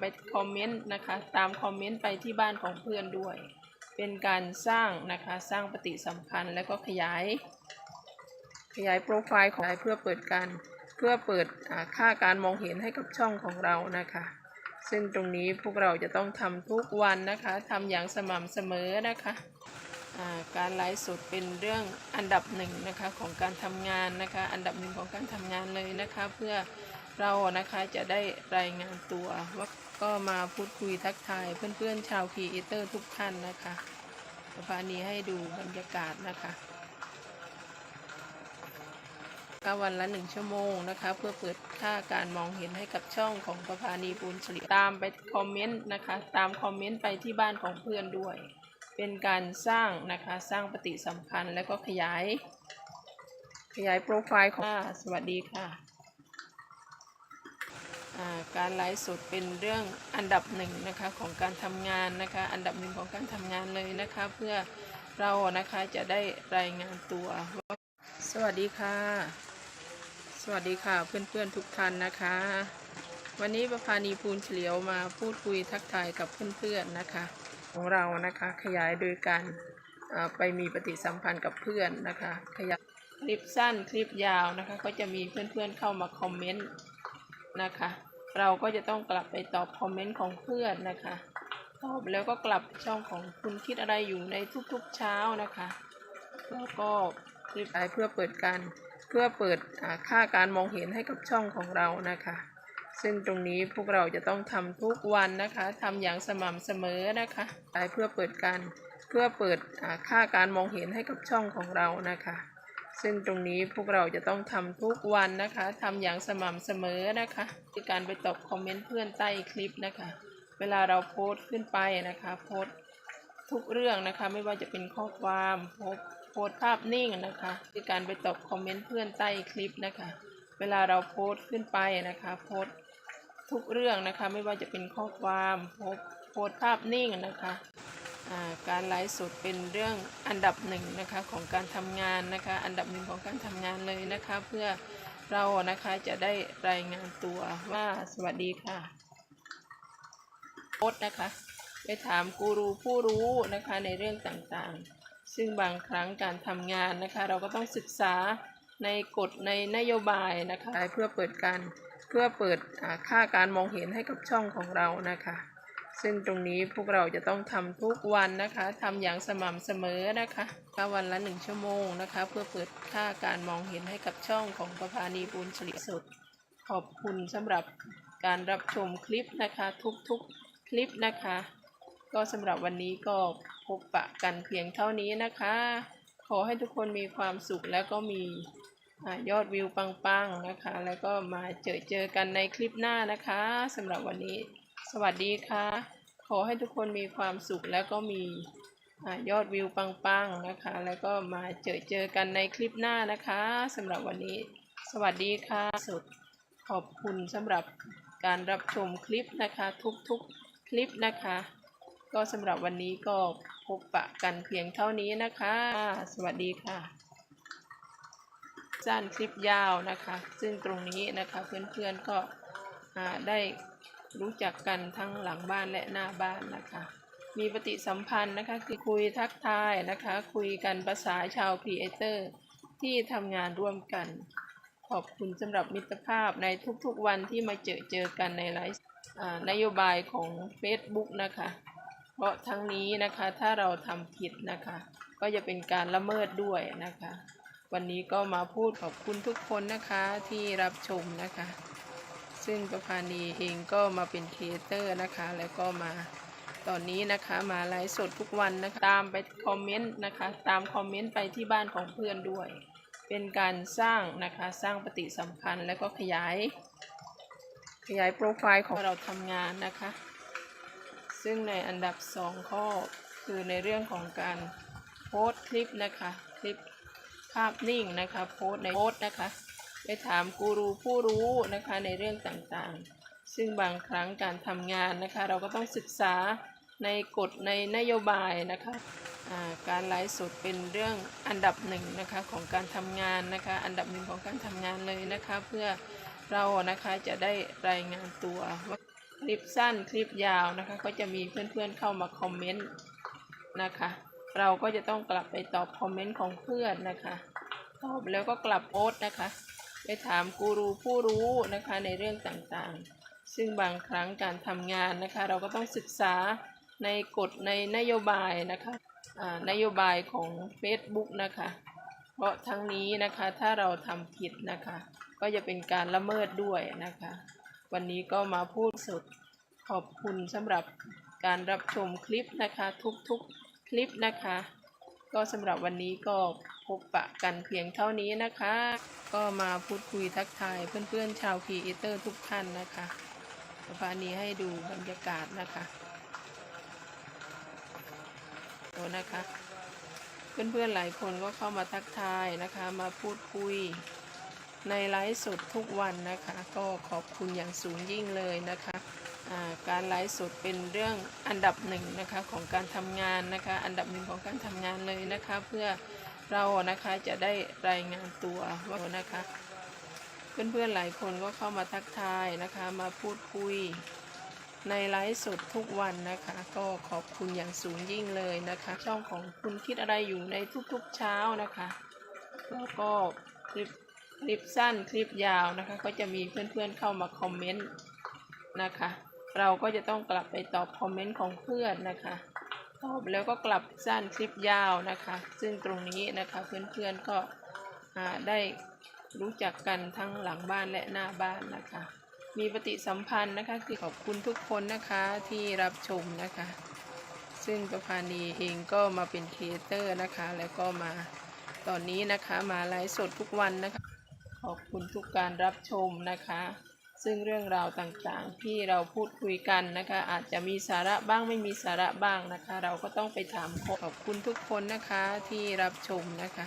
ไปคอมเมนต์นะคะ ตามคอมเมนต์ไปที่บ้านของเพื่อนด้วย เป็นการสร้างนะคะสร้างปฏิสัมพันธ์แล้วก็ขยาย ขยายโปรไฟล์ของเพื่อเปิดการเพื่อเปิดค่าการมองเห็นให้กับช่องของเรานะคะ ซึ่งตรงนี้พวกเราจะต้องทำทุกวันนะคะทำอย่างสม่ำเสมอนะคะาการไลฟ์สดเป็นเรื่องอันดับหนึ่งนะคะของการทำงานนะคะ อันดับหนึ่งของการทำงานเลยนะคะ เพื่อ เรานะคะจะได้รายงานตัวว่าก็มาพูดคุยทักทายเพื่อนๆชาวครีเอเตอร์ทุกท่านนะคะประพานีให้ดูบรรยากาศนะคะก็วันละหนึ่งชั่วโมงนะคะ เพื่อเปิดค่าการมองเห็นให้กับช่องของประพานีปูนสลิตามไปคอมเมนต์นะคะ ตามคอมเมนต์ไปที่บ้านของเพื่อนด้วย เป็นการสร้างนะคะสร้างปฏิสัมพันธ์แล้วก็ขยาย ขยายโปรไฟล์ของอ่าสวัสดีค่ะ การไลฟ์สดเป็นเรื่องอันดับหนึ่งนะคะของการทำงานนะคะ อันดับหนึ่งของการทำงานเลยนะคะ เพื่อเรานะคะจะได้รายงานตัว สวัสดีค่ะ สวัสดีค่ะเพื่อนๆทุกท่านนะคะ วันนี้ประพานีภูลเฉลียวมาพูดคุยทักทายกับเพื่อนๆนะคะ ของเรานะคะขยายโดยการไปมีปฏิสัมพันธ์กับเพื่อนนะคะ ขยายคลิปสั้นคลิปยาวนะคะ ก็จะมีเพื่อนๆเข้ามาคอมเมนต์ นะคะ เราก็จะต้องกลับไปตอบคอมเมนต์ของเพื่อนนะคะ ตอบแล้วก็กลับช่องของคุณคิดอะไรอยู่ในทุกๆเช้านะคะแล้วก็คลิปไรเพื่อเปิดการเพื่อเปิดค่าการมองเห็นให้กับช่องของเรานะคะ ซึ่งตรงนี้พวกเราจะต้องทำทุกวันนะคะทำอย่างสม่ำเสมอนะคะไรเพื่อเปิดการเพื่อเปิดค่าการมองเห็นให้กับช่องของเรานะคะ ซึ่งตรงนี้พวกเราจะต้องทำทุกวันนะคะทำอย่างสม่ำเสมอนะคะคือการไปตอบคอมเมนต์เพื่อนใต้คลิปนะคะ เวลาเราโพสต์ขึ้นไปนะคะ โพสต์ทุกเรื่องนะคะไม่ว่าจะเป็นข้อความโพสโพสภาพนิ่งนะคะคือการไปตอบคอมเมนต์เพื่อนใต้คลิปนะคะ เวลาเราโพสต์ขึ้นไปนะคะ โพสทุกเรื่องนะคะ ไม่ว่าจะเป็นข้อความโพสโพสภาพนิ่งนะคะ การไลฟ์สดเป็นเรื่องอันดับหนึ่งนะคะของการทำงานนะคะ อันดับหนึ่งของการทำงานเลยนะคะ เพื่อเรานะคะจะได้รายงานตัวว่าสวัสดีค่ะโพสต์นะคะไปถามกูรูผู้รู้นะคะในเรื่องต่างๆ ซึ่งบางครั้งการทำงานนะคะ เราก็ต้องศึกษาในกฎในนโยบายนะคะ เพื่อเปิดการเพื่อเปิดค่าการมองเห็นให้กับช่องของเรานะคะ ซึ่งตรงนี้พวกเราจะต้องทำทุกวันนะคะทำอย่างสม่ำเสมอนะคะก็วันละหนึ่งชั่วโมงนะคะ เพื่อเปิดค่าการมองเห็นให้กับช่องของประพานีปูนฉลิสุด ขอบคุณสำหรับการรับชมคลิปนะคะทุกๆคลิปนะคะ ก็สำหรับวันนี้ก็พบปะกันเพียงเท่านี้นะคะ ขอให้ทุกคนมีความสุขแล้วก็มียอดวิวปังๆนะคะ แล้วก็มาเจอเจอกันในคลิปหน้านะคะสำหรับวันนี้ สวัสดีค่ะ ขอให้ทุกคนมีความสุขแล้วก็มีอยอดวิวปังๆนะคะ แล้วก็มาเจอเจอกันในคลิปหน้านะคะสำหรับวันนี้ สวัสดีค่ะสุดขอบคุณสำหรับการรับชมคลิปนะคะทุกๆคลิปนะคะ ก็สำหรับวันนี้ก็พบปะกันเพียงเท่านี้นะคะ สวัสดีค่ะสั้นคลิปยาวนะคะ ซึ่งตรงนี้นะคะเพื่อนๆก็ได้ รู้จักกันทั้งหลังบ้านและหน้าบ้านนะคะ มีปฏิสัมพันธ์นะคะคือคุยทักทายนะคะ คุยกันภาษาชาวครีเอเตอร์ที่ทำงานร่วมกัน ขอบคุณสำหรับมิตรภาพในทุกๆวันที่มาเจอเจอกันในไลฟ์นโยบายของ Facebook นะคะ เพราะทั้งนี้นะคะถ้าเราทำผิดนะคะ ก็จะเป็นการละเมิดด้วยนะคะ วันนี้ก็มาพูดขอบคุณทุกคนนะคะที่รับชมนะคะ ซึ่งประพานีเองก็มาเป็นครีเอเตอร์นะคะ แล้วก็มาตอนนี้นะคะมาไลฟ์สดทุกวันนะคะตามไปคอมเมนต์นะคะ ตามคอมเมนต์ไปที่บ้านของเพื่อนด้วย เป็นการสร้างนะคะสร้างปฏิสัมพันธ์แล้วก็ขยาย ขยายโปรไฟล์ของเราทำงานนะคะ ซึ่งในอันดับ 2 ข้อคือในเรื่องของการโพสต์คลิปนะคะ คลิปภาพนิ่งนะคะ โพสต์ในโพสต์นะคะ ไปถามกูรูผู้รู้นะคะในเรื่องต่างๆ ซึ่งบางครั้งการทำงานนะคะ เราก็ต้องศึกษาในกฎในนโยบายนะคะการไลฟ์สดเป็นเรื่องอันดับหนึ่งนะคะของการทำงานนะคะ อันดับหนึ่งของการทำงานเลยนะคะ เพื่อเรานะคะจะได้รายงานตัวว่าคลิปสั้นคลิปยาวนะคะ ก็จะมีเพื่อนๆเข้ามาคอมเมนต์นะคะ เราก็จะต้องกลับไปตอบคอมเมนต์ของเพื่อนนะคะ ตอบแล้วก็กลับโพสต์นะคะ ไปถามกูรูผู้รู้นะคะในเรื่องต่างๆ ซึ่งบางครั้งการทำงานนะคะ เราก็ต้องศึกษาในกฎในนโยบายนะคะอ่านโยบายของ Facebook นะคะ เพราะทั้งนี้นะคะถ้าเราทำผิดนะคะ ก็จะเป็นการละเมิดด้วยนะคะ วันนี้ก็มาพูดสุดขอบคุณสำหรับการรับชมคลิปนะคะทุกๆคลิปนะคะ ก็สำหรับวันนี้ก็ พบปะกันเพียงเท่านี้นะคะ ก็มาพูดคุยทักทายเพื่อนๆชาวคีเอเตอร์ทุกท่านนะคะสภานี้ให้ดูบรรยากาศนะคะโอ้นะคะ เพื่อนๆหลายคนก็เข้ามาทักทายนะคะ มาพูดคุยในไลฟ์สดทุกวันนะคะ ก็ขอบคุณอย่างสูงยิ่งเลยนะคะการไลฟ์สดเป็นเรื่องอันดับหนึ่งนะคะของการทำงานนะคะ อันดับหนึ่งของการทำงานเลยนะคะ เพื่อ เรานะคะจะได้รายงานตัวว่านะคะ เพื่อนๆหลายคนก็เข้ามาทักทายนะคะมาพูดคุย ในไลฟ์สดทุกวันนะคะ ก็ขอบคุณอย่างสูงยิ่งเลยนะคะ ช่องของคุณคิดอะไรอยู่ในทุกๆเช้านะคะแล้วก็คลิปคลิปสั้นคลิปยาวนะคะ ก็จะมีเพื่อนๆเข้ามาคอมเมนต์นะคะ เราก็จะต้องกลับไปตอบคอมเมนต์ของเพื่อนนะคะ ตอบแล้วก็กลับสั้นคลิปยาวนะคะ ซึ่งตรงนี้นะคะเพื่อนๆก็ได้รู้จักกันทั้งหลังบ้านและหน้าบ้านนะคะ มีปฏิสัมพันธ์นะคะคือขอบคุณทุกคนนะคะที่รับชมนะคะ ซึ่งประพานีเองก็มาเป็นครีเอเตอร์นะคะ แล้วก็มาตอนนี้นะคะมาไลฟ์สดทุกวันนะคะ ขอบคุณทุกการรับชมนะคะ ซึ่งเรื่องราวต่างๆที่เราพูดคุยกันนะคะ อาจจะมีสาระบ้างไม่มีสาระบ้างนะคะ เราก็ต้องไปถามคนขอบคุณทุกคนนะคะที่รับชมนะคะ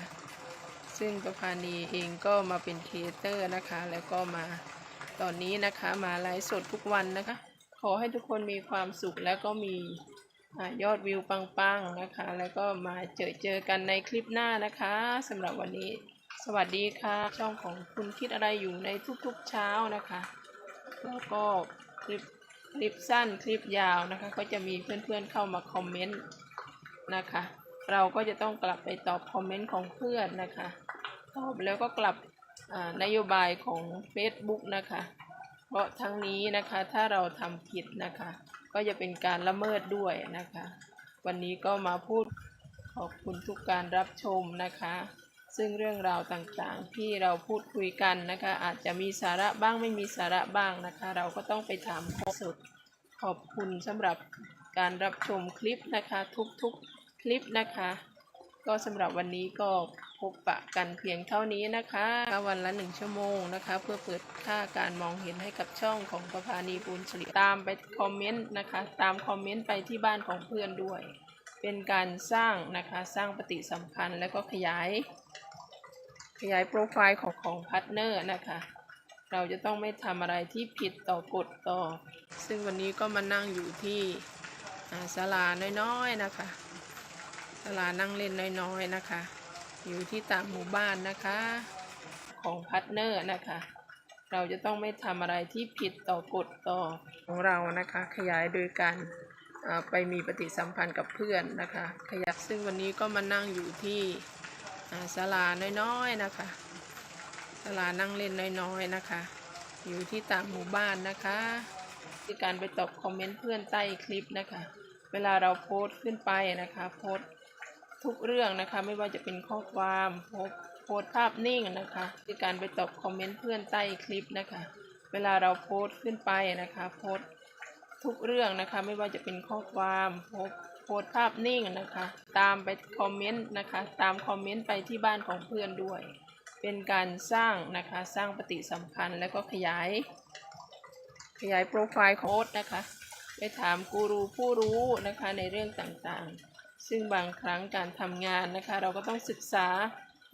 ซึ่งประพานีเองก็มาเป็นครีเอเตอร์นะคะ แล้วก็มาตอนนี้นะคะมาไลฟ์สดทุกวันนะคะ ขอให้ทุกคนมีความสุขแล้วก็มีอยอดวิวปังๆนะคะ แล้วก็มาเจอเจอกันในคลิปหน้านะคะสำหรับวันนี้ สวัสดีค่ะ ช่องของคุณคิดอะไรอยู่ในทุกๆเช้านะคะ แล้วก็คลิปคลิปสั้นคลิปยาวนะคะ ก็จะมีเพื่อนๆเข้ามาคอมเมนต์นะคะ เราก็จะต้องกลับไปตอบคอมเมนต์ของเพื่อนนะคะตอบแล้วก็กลับนโยบายของ Facebook นะคะ เพราะทั้งนี้นะคะถ้าเราทำผิดนะคะ ก็จะเป็นการละเมิดด้วยนะคะ วันนี้ก็มาพูดขอบคุณทุกการรับชมนะคะ ซึ่งเรื่องราวต่างๆที่เราพูดคุยกันนะคะ อาจจะมีสาระบ้างไม่มีสาระบ้างนะคะ เราก็ต้องไปถามข้อสุด ขอบคุณสำหรับการรับชมคลิปนะคะทุกๆคลิปนะคะ ก็สำหรับวันนี้ก็พบปะกันเพียงเท่านี้นะคะวันละหนึ่งชั่วโมงนะคะ เพื่อเปิดค่าการมองเห็นให้กับช่องของประพานีปูนสิริตามไปคอมเมนต์นะคะ ตามคอมเมนต์ไปที่บ้านของเพื่อนด้วย เป็นการสร้างนะคะสร้างปฏิสัมพันธ์และก็ขยาย ขยายโปรไฟล์ของของพาร์ทเนอร์นะคะ เราจะต้องไม่ทำอะไรที่ผิดต่อกฎต่อ ซึ่งวันนี้ก็มานั่งอยู่ที่ศาลาน้อยๆนะคะศาลานั่งเล่นน้อยๆนะคะ อยู่ที่ต่างหมู่บ้านนะคะ ของพาร์ทเนอร์นะคะ เราจะต้องไม่ทำอะไรที่ผิดต่อกฎต่อของเรานะคะ ขยายโดยการไปมีปฏิสัมพันธ์กับเพื่อนนะคะ ขยับซึ่งวันนี้ก็มานั่งอยู่ที่ ศาลาน้อยๆนะคะศาลานั่งเล่นน้อยๆนะคะ อยู่ที่ต่างหมู่บ้านนะคะที่การไปตอบคอมเมนต์เพื่อนใต้คลิปนะคะ เวลาเราโพสต์ขึ้นไปนะคะ โพสต์ทุกเรื่องนะคะ ไม่ว่าจะเป็นข้อความโพสโพสภาพนิ่งนะคะที่การไปตอบคอมเมนต์เพื่อนใต้คลิปนะคะ เวลาเราโพสต์ขึ้นไปนะคะ โพสต์ทุกเรื่องนะคะ ไม่ว่าจะเป็นข้อความโพสต์ โพสภาพนิ่งนะคะ ตามไปคอมเมนต์นะคะ ตามคอมเมนต์ไปที่บ้านของเพื่อนด้วย เป็นการสร้างนะคะ สร้างปฏิสัมพันธ์และก็ขยาย ขยายโปรไฟล์โค้ดนะคะ ไปถามกูรูผู้รู้นะคะในเรื่องต่างๆ ซึ่งบางครั้งการทำงานนะคะ เราก็ต้องศึกษา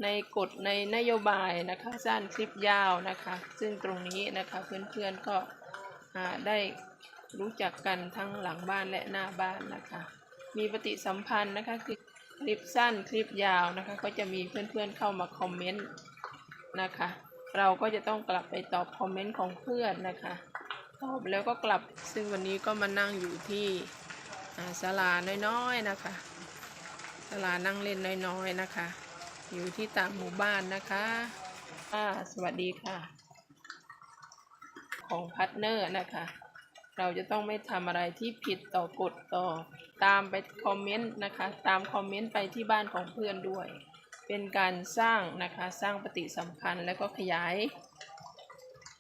ในกฎในนโยบายนะคะสั้นคลิปยาวนะคะ ซึ่งตรงนี้นะคะเพื่อนๆก็อ่าได้รู้จักกันทั้งหลังบ้านและหน้าบ้านนะคะ มีปฏิสัมพันธ์นะคะคือคลิปสั้นคลิปยาวนะคะ ก็จะมีเพื่อนๆเข้ามาคอมเมนต์นะคะ เราก็จะต้องกลับไปตอบคอมเมนต์ของเพื่อนนะคะตอบแล้วก็กลับซึ่งวันนี้ก็มานั่งอยู่ที่ศาลาน้อยๆนะคะศาลานั่งเล่นน้อยๆนะคะ อยู่ที่ต่างหมู่บ้านนะคะสวัสดีค่ะ ของพาร์ทเนอร์นะคะ เราจะต้องไม่ทำอะไรที่ผิดต่อกฎต่อ ตามไปคอมเมนต์นะคะ ตามคอมเมนต์ไปที่บ้านของเพื่อนด้วย เป็นการสร้างนะคะ สร้างปฏิสัมพันธ์แล้วก็ขยาย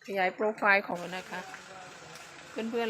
ขยายโปรไฟล์ของนะคะ เพื่อนๆ